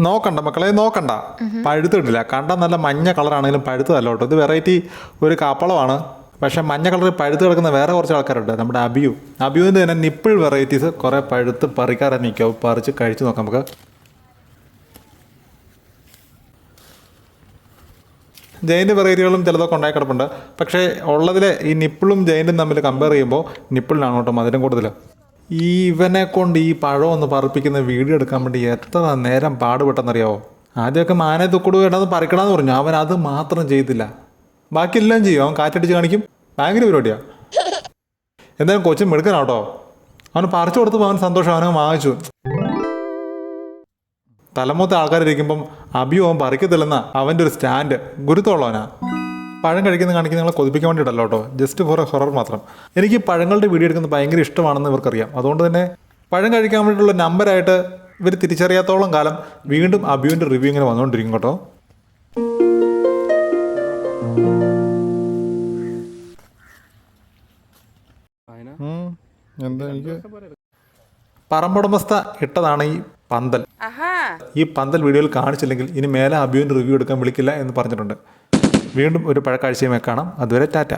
നോക്കണ്ട മക്കളെ നോക്കണ്ട. പഴുത്തിട്ടില്ല. കണ്ട നല്ല മഞ്ഞ കളറാണെങ്കിലും പഴുത്തതല്ല കേട്ടോ. ഇത് വെറൈറ്റി ഒരു കാപ്പളമാണ്. പക്ഷേ മഞ്ഞ കളറിൽ പഴുത്ത് കിടക്കുന്ന വേറെ കുറച്ച് ആൾക്കാരുണ്ട്. നമ്മുടെ അബിയു. അബിയുവിന്റെ തന്നെ നിപ്പിൾ വെറൈറ്റീസ് കുറേ പഴുത്ത് പറിക്കാതെ നിൽക്കാവും പറിച്ച് കഴിച്ച് നോക്കാം നമുക്ക്. ജയിന്റെ വെറൈറ്റികളും ചിലതൊക്കെ ഉണ്ടായി കിടപ്പുണ്ട്. പക്ഷേ ഉള്ളതിൽ ഈ നിപ്പിളും ജയിന്റും തമ്മിൽ കമ്പയർ ചെയ്യുമ്പോൾ നിപ്പിളിനാണ് കേട്ടോ മധുരം കൂടുതൽ. ഈ ഇവനെ കൊണ്ട് ഈ പഴം ഒന്ന് പറപ്പിക്കുന്ന വീഡിയോ എടുക്കാൻ വേണ്ടി എത്ര നേരം പാടുപെട്ടെന്നറിയാവോ? ആദ്യമൊക്കെ മാനെ തുക്കുടു വേണ്ടത് പറിക്കണമെന്ന് പറഞ്ഞു. അവൻ അത് മാത്രം ചെയ്തില്ല. ബാക്കി എല്ലാം ചെയ്യും. അവൻ കാറ്റടിച്ച് കാണിക്കും. ഭയങ്കര പരിപാടിയാണ് എന്തായാലും കൊച്ചും മെടുക്കനാട്ടോ. അവന് പറിച്ചു കൊടുത്തപ്പോൾ അവൻ സന്തോഷം. അവനെ വാങ്ങിച്ചു. തലമൂത്ത ആൾക്കാരിരിക്കുമ്പം അഭിയോ അവൻ പറിക്കത്തില്ലെന്ന അവന്റെ ഒരു സ്റ്റാൻഡ്. ഗുരുത്തോളവനാ. പഴം കഴിക്കുന്ന കാണിക്കുന്ന നിങ്ങളെ കൊതിപ്പിക്കാൻ വേണ്ടിയിട്ടല്ലോ കേട്ടോ. ജസ്റ്റ് ഫോർ എ ഹൊറർ മാത്രം. എനിക്ക് പഴങ്ങളുടെ വീഡിയോ എടുക്കുന്നത് ഭയങ്കര ഇഷ്ടമാണെന്ന് ഇവർക്കറിയാം. അതുകൊണ്ട് തന്നെ പഴം കഴിക്കാൻ വേണ്ടിയിട്ടുള്ള നമ്പറായിട്ട് ഇവർ തിരിച്ചറിയാത്തോളം കാലം വീണ്ടും അഭിയുവിന്റെ റിവ്യൂ ഇങ്ങനെ വന്നുകൊണ്ടിരിക്കും കേട്ടോ. എന്താ എനിക്ക്? പറമ്പുടമസ്ഥ ഇട്ടതാണ് ഈ പന്തൽ. ഈ പന്തൽ വീഡിയോയിൽ കാണിച്ചില്ലെങ്കിൽ ഇനി മേലെ അഭിയുവിന്റെ റിവ്യൂ എടുക്കാൻ വിളിക്കില്ല എന്ന് പറഞ്ഞിട്ടുണ്ട്. വീണ്ടും ഒരു പഴക്കാഴ്ചയുമായി കാണാം. അതുവരെ ടാറ്റ.